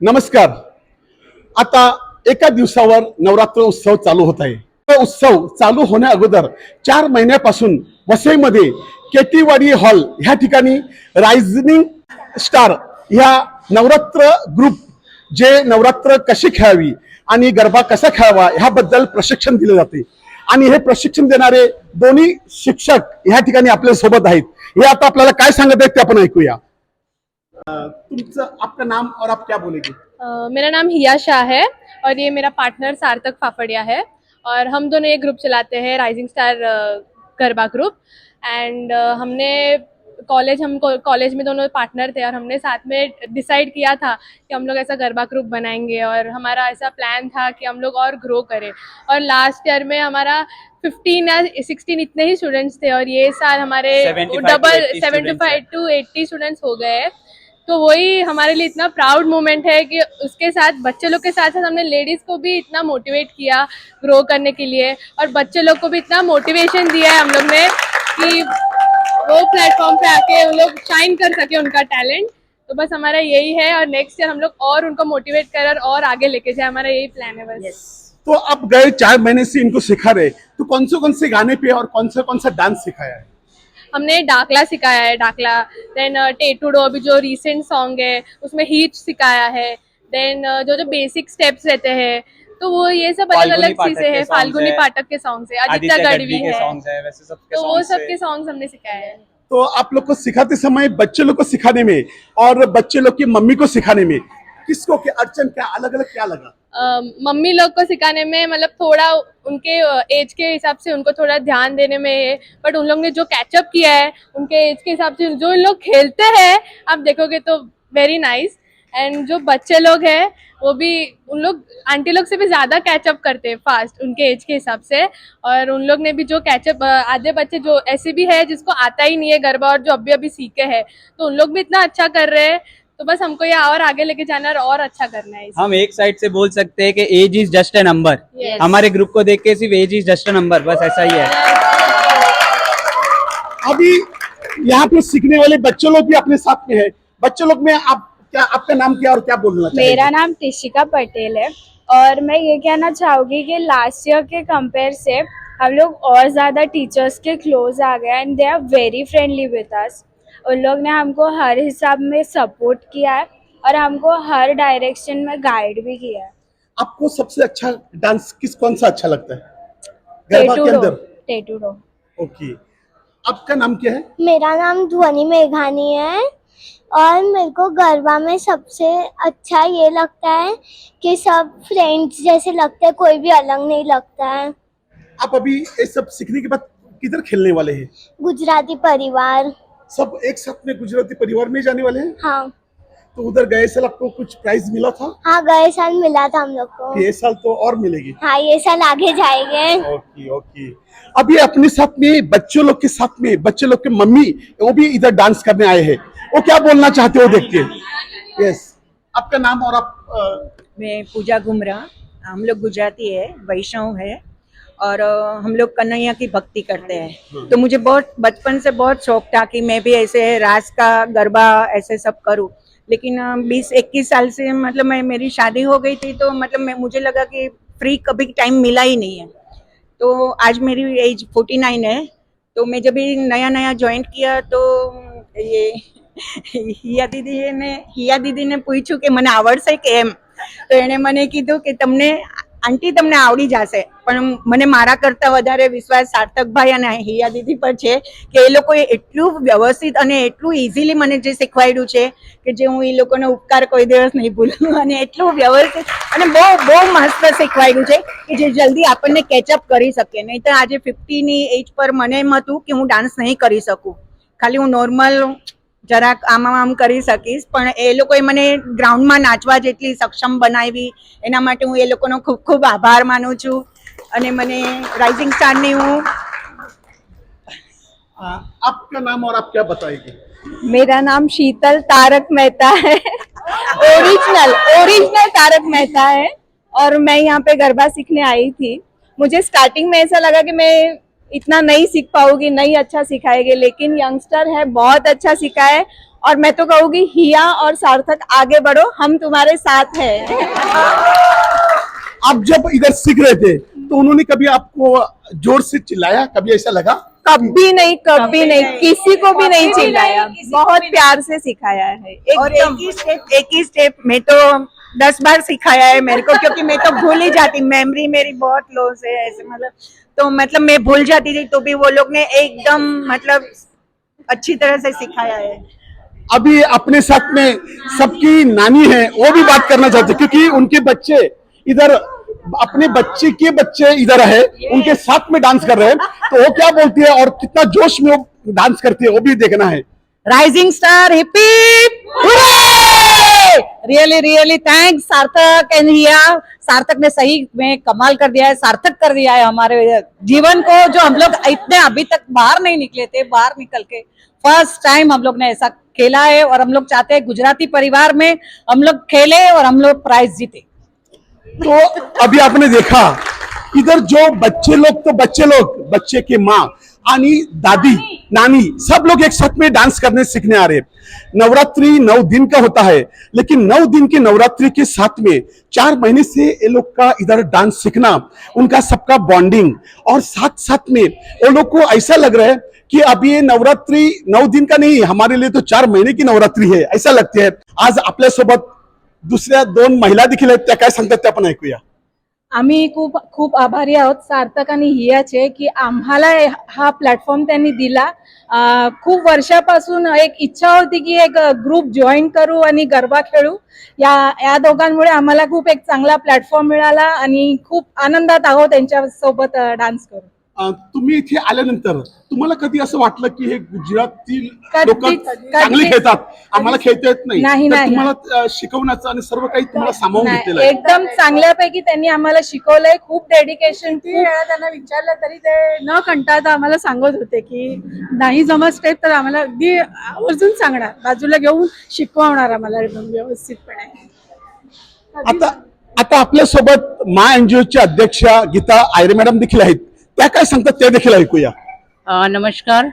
नमस्कार. आता एका दिवसावर नवरात्र उत्सव चालू होत आहे. तो उत्सव चालू होण्या अगोदर चार महिन्यापासून वसईमध्ये केटीवाडी हॉल ह्या ठिकाणी रायझनिंग स्टार ह्या नवरात्र ग्रुप जे नवरात्र कशी खेळावी आणि गरबा कसा खेळावा ह्याबद्दल प्रशिक्षण दिले जाते. आणि हे प्रशिक्षण देणारे दोन्ही शिक्षक ह्या ठिकाणी आपल्यासोबत आहेत. हे आता आपल्याला काय सांगत आहेत ते आपण ऐकूया. तुमचं आपका नाम और आप क्या बोलेंगे? मेरा नाम हिया शाह है और ये मेरा पार्टनर सार्थक फाफड़िया है और हम दोनों ये ग्रुप चलाते हैं rising star garba group and हमने कॉलेज हम कॉलेज में दोनों पार्टनर थे और हमने साथ में डिसाइड किया था कि हम लोग ऐसा गरबा ग्रुप बनाएँगे और हमारा ऐसा प्लान था कि हम लोग और ग्रो करें। और लास्ट ईयर में हमारा 15 या 16 इतने ही स्टूडेंट्स थे और ये साल हमारे double 80 seventy five to eighty students हो गए हैं। तो वही हमारे लिए इतना प्राउड मोमेंट है कि उसके साथ, बच्चे लोग के साथ साथ हमने लेडीज़ को भी इतना मोटिवेट किया ग्रो करने के लिए और बच्चे लोग को भी इतना मोटिवेशन दिया है हम लोग ने कि वो प्लेटफॉर्म पे आके उन लोग शाइन कर सके उनका टैलेंट तो बस हमारा यही है और नेक्स्ट ईयर हम लोग और उनको मोटिवेट कर और आगे लेके जाए। हमारा यही प्लान है बस। Yes. तो आप गए, चार महीने से इनको सिखा रहे तो कौन से कौन से गाने पे और कौन सा कौन सा डांस सिखाया है? हमने डाकला सिखाया है डाकला। देन टेटूडो अभी जो रीसेंट सॉन्ग है उसमें हीट सिखाया है। देन जो जो बेसिक स्टेप्स रहते हैं तो वो ये सब अलग अलग चीज़ें हैं फाल्गुनी पाठक के सॉन्ग है आदित्य गढ़वी है। है तो वो सबके। सॉन्ग्स हमने सिखाए हैं। तो आप लोग को सिखाते समय बच्चे लोग को सिखाने में और बच्चे लोग की मम्मी को सिखाने में किसको क्या अड़चन क्या अलग अलग क्या लगा? मम्मी लोग को सिखाने में मतलब थोड़ा उनके एज के हिसाब से उनको थोड़ा ध्यान देने में है बट उन लोग ने जो कैचअप किया है, उनके एज के हिसाब से जो इन लोग खेलते हैं, आप देखोगे तो वेरी नाइस एंड जो बच्चे लोग हैं, वो भी, उन लोग आंटी लोग से भी ज़्यादा कैचअप करते हैं फास्ट उनके एज के हिसाब से. और उन लोग ने भी जो कैचअप आधे बच्चे जो ऐसे भी है जिसको आता ही नहीं है गरबा और जो अभी अभी सीखे हैं तो उन लोग भी इतना अच्छा कर रहे हैं. तो बस हमको ये और आगे लेके जाना है और और अच्छा करना है हम एक साइड से बोल सकते हैं कि age is just a number हमारे ग्रुप को देख के सिर्फ़ age is just a number बस ऐसा ही है। अभी यहाँ पे सीखने वाले बच्चे लोग भी अपने साथ में है। बच्चों लोग में आप क्या आपका नाम क्या और क्या बोलना मेरा नाम तिशिका पटेल है और मैं ये कहना चाहूँगी कि लास्ट ईयर के कंपेयर से हम लोग और ज़्यादा टीचर्स के क्लोज आ गए and they are very friendly with us उन लोग ने हमको हर हिसाब में सपोर्ट किया है और हमको हर डायरेक्शन में गाइड भी किया है। आपको सबसे अच्छा डांस किस कौन सा अच्छा लगता है? गरबा के अंदर? टेटूडो ओके आपका नाम क्या है? मेरा नाम ध्वनि मेघानी है और मेरे को गरबा में सबसे अच्छा ये लगता है कि सब फ्रेंड्स जैसे लगते हैं कोई भी अलग नहीं लगता है। आप अभी ये सब सीखने के बाद किधर खेलने वाले हैं? गुजराती परिवार। सब एक साथ में गुजराती परिवार में जाने वाले हैं? हाँ। तो उधर गए साल आपको कुछ प्राइज मिला था? हाँ गए साल मिला था हम लोग को। ये साल तो और मिलेगी। हाँ ये साल आगे जाएँगे। Okay okay. अभी अपने साथ में बच्चों लोग के साथ में बच्चे लोग के मम्मी वो भी इधर डांस करने आए हैं। वो क्या बोलना चाहते हो देख के? यस आपका नाम और आप अ, मैं पूजा घुमरा हम लोग गुजराती है वैष्णव है। और अ, हम लोग कन्हैया की भक्ति करते हैं तो मुझे बहुत बचपन से बहुत शौक था कि मैं भी ऐसे रास का गरबा ऐसे सब करूं लेकिन बीस इक्कीस साल से मतलब मैं मेरी शादी हो गई थी तो मतलब मैं मुझे लगा कि फ्री कभी टाइम मिला ही नहीं है तो आज मेरी एज फोर्टी नाइन है तो मैं जब भी नया नया ज्वाइन किया तो ये હિયા દીદીને હિયા દીદીને પૂછ્યું કે મને આવડશે કે એમ તો એણે મને કીધું કે તમને આંટી તમને આવડી જશે, પણ મને મારા કરતાં વધારે વિશ્વાસ સાર્થકભાઈ અને હિયા દીદી પર છે કે એ લોકોએ એટલું વ્યવસ્થિત અને એટલું ઇઝીલી મને જે શીખવાડ્યું છે કે જે હું એ લોકોનો ઉપકાર કોઈ દિવસ નહીં ભૂલું અને એટલું વ્યવસ્થિત અને બહુ બહુ મસ્ત શીખવાડ્યું છે કે જે જલ્દી આપણને કેચઅપ કરી શકે. નહીં તો આજે ફિફ્ટીની એજ પર મને એમ હતું કે હું ડાન્સ નહીં કરી શકું. ખાલી હું નોર્મલ જરાક આમ આમ કરી શકીશ પણ એ લોકોએ મને ગ્રાઉન્ડમાં નાચવા જેટલી સક્ષમ બનાવી એના માટે હું એ લોકોનો ખૂબ ખૂબ આભાર માનું છું અને મને રાઇઝિંગ સ્ટારની હું अ, आपका नाम और आप क्या बताएंगे मेरा नाम शीतल तारक मेहता है ओरिजिनल ओरिजिनल तारक मेहता है और मैं यहाँ पे गरबा सीखने आई थी मुझे स्टार्टिंग में ऐसा लगा कि मैं इतना नहीं सीख पाऊँगी नहीं अच्छा सिखाएँगे लेकिन यंगस्टर है बहुत अच्छा सिखाए और मैं तो कहूँगी हिया और सार्थक आगे बढ़ो हम तुम्हारे साथ हैं। आप जब इधर सीख रहे थे तो उन्होंने कभी आपको ज़ोर से चिल्लाया? कभी ऐसा लगा? कभी नहीं कभी नहीं नहीं। किसी को भी नहीं चिल्लाया। बहुत प्यार से सिखाया है। और एक ही स्टेप एक ही स्टेप मैं तो दस बार सिखाया है मेरे को क्योंकि मैं तो भूल ही जाती मेमोरी मेरी बहुत लॉस है ऐसे मतलब तो मतलब मैं भूल जाती थी तो भी वो लोग ने एकदम मतलब अच्छी तरह से सिखाया है। अभी अपने साथ में सबकी नानी है वो भी बात करना चाहते हैं, क्योंकि उनके बच्चे इधर अपने बच्चे के बच्चे इधर है उनके साथ में डांस कर रहे हैं तो वो क्या बोलती है और कितना जोश में वो डांस करती है वो भी देखना है। Rising star Hipi really really thanks Sarthak and Hiya Sarthak ने सही में कमाल कर दिया है, सार्थक कर दिया है हमारे जीवन को, जो हम लोग इतने अभी तक बाहर नहीं निकले थे, बाहर निकल के फ़र्स्ट टाइम हम लोग ने ऐसा खेला है और हम लोग चाहते हैं गुजराती परिवार में हम लोग खेले और हम लोग प्राइज जीते। तो अभी आपने देखा, इधर जो बच्चे लोग तो बच्चे लोग, बच्चे के माँ आणि दादी नानी सब लोग एक साथ में डांस करने सीखने आ रहे हैं। नवरात्रि नौ दिन का होता है लेकिन नौ दिन की नवरात्रि के साथ में चार महीने से ये लोग का इधर डांस सीखना उनका सबका बॉन्डिंग और साथ साथ में वो लोग को ऐसा लग रहा है कि अब ये नवरात्रि नौ दिन का नहीं हमारे लिए तो चार महीने की नवरात्रि है ऐसा लगते है। आज आपल्यासोबत दुसऱ्या दोन महिला देखील आहेत त्या काय सांगतात ते आपण ऐकूया। आम्ही खूप खूप आभारी आहोत सार्थक आणि हियाचे की आम्हाला हा प्लॅटफॉर्म त्यांनी दिला. खूप वर्षापासून एक इच्छा होती की एक ग्रुप जॉईन करू आणि गरबा खेळू. या या दोघांमुळे आम्हाला खूप एक चांगला प्लॅटफॉर्म मिळाला आणि खूप आनंदात आहोत त्यांच्यासोबत डान्स करू तुम्ही इथे आल्यानंतर तुम्हाला कधी असं वाटलं की हे गुजरातील लोक चांगले खेळतात? आम्हाला खेळता येत नाही. तुम्हाला शिकवण्याचं आणि सर्व काही तुम्हाला सामावून घेतलेलं एकदम चांगल्यापैकी त्यांनी आम्हाला शिकवलंय. खूप डेडिकेशन त्यांना विचारलं तरी ते न कंटाळता आम्हाला सांगत होते की नाही जमत स्टेप तर आम्हाला अगदी आवर्जून सांगणार. बाजूला घेऊन शिकवणार आम्हाला एकदम व्यवस्थितपणे. आता आता आपल्यासोबत मा एनजीओच्या अध्यक्षा गीता आयरे मॅडम देखील आहेत. त्या काय सांगतात ते देखील ऐकूया. नमस्कार.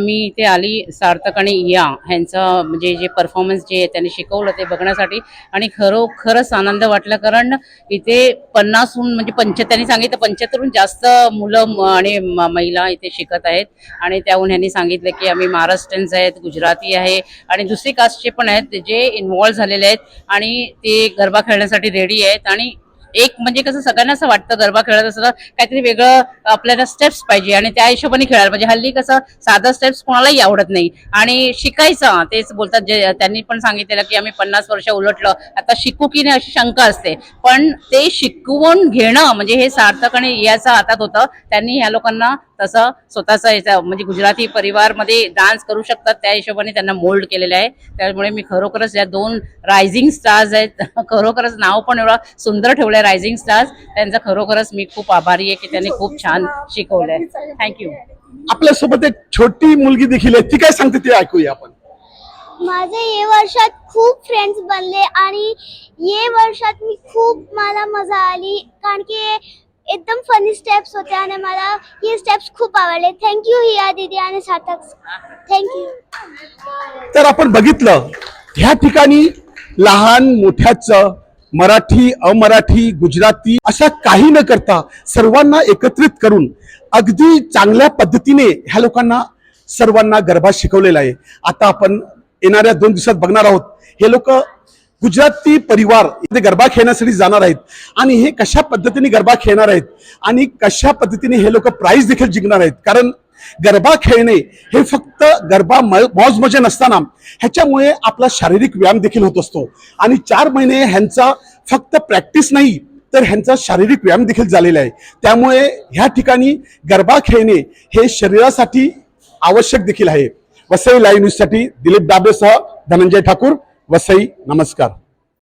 मी इथे आली सार्थक आणि या ह्यांचं म्हणजे जे परफॉर्मन्स जे त्यांनी शिकवलं ते बघण्यासाठी. आणि खरोखरच आनंद वाटला कारण इथे पन्नासहून म्हणजे पंच त्यांनी सांगितलं पंच्याहत्तरहून जास्त मुलं आणि महिला इथे शिकत आहेत. आणि त्याहून ह्यांनी सांगितलं की आम्ही महाराष्ट्रीयन्स आहेत गुजराती आहे आणि दुसरी कास्टचे पण आहेत जे इन्व्हॉल्व झालेले आहेत आणि ते गरबा खेळण्यासाठी रेडी आहेत आणि एक म्हणजे कसं सगळ्यांना असं वाटतं गरबा खेळत असताना काहीतरी वेगळं आपल्याला स्टेप्स पाहिजे आणि त्या हिशोबाने खेळायला म्हणजे हल्ली कसं साधं स्टेप्स कोणालाही आवडत नाही. आणि शिकायचं तेच बोलतात जे त्यांनी पण सांगितलेलं की आम्ही पन्नास वर्ष उलटलं आता शिकू की नाही अशी शंका असते. पण ते शिकवून घेणं म्हणजे हे सार्थक आणि याचं हातात होतं. त्यांनी ह्या लोकांना तसं स्वतःचा याचा म्हणजे गुजराती परिवारमध्ये डान्स करू शकतात त्या हिशोबाने त्यांना मोल्ड केलेलं आहे. त्यामुळे मी खरोखरच या दोन रायझिंग स्टार्स आहेत खरोखरच नाव पण एवढं सुंदर ठेवलं आहे रायझिंग स्टार्स त्यांचा खरोखरच मी खूप आभारी आहे की त्यांनी खूप छान शिकवलंय. थँक्यू आपल्यासोबत एक छोटी मुलगी देखील आहे ती काय सांगते ते ऐकूया आपण. माझे ये वर्षात खूप फ्रेंड्स बनले आणि ये वर्षात मी खूप मला मजा आली. कारण की एकदम फनी स्टेप्स होते आणि मला हे स्टेप्स खूप आवडले. थँक्यू हिया दीदी आणि सार्थक. थँक्यू तर आपण बघितलं ह्या ठिकाणी लहान मोठ्याचं मराठी अमराठी गुजराती अशा काही न करता सर्वांना एकत्रित करून अगदी चांगल्या पद्धतीने ह्या लोकांना सर्वांना गरबा शिकवलेला आहे. आता आपण येणाऱ्या दोन दिवसात बघणार आहोत. हे लोक गुजराती परिवार इथे गरबा खेळण्यासाठी जाणार आहेत. आणि हे कशा पद्धतीने गरबा खेळणार आहेत? आणि कशा पद्धतीने हे लोक प्राईज देखील जिंकणार आहेत? कारण गरबा खेळणे हे फक्त गरबा मौज मजे नसताना ह्याच्यामुळे आपला शारीरिक व्यायाम देखील होत असतो. आणि चार महिने ह्यांचा फक्त प्रॅक्टिस नाही तर ह्यांचा शारीरिक व्यायाम देखील झालेला आहे. त्यामुळे ह्या ठिकाणी गरबा खेळणे हे शरीरासाठी आवश्यक देखील आहे. वसई लाईव्ह न्यूजसाठी दिलीप दाबेसह धनंजय ठाकूर. वसई नमस्कार।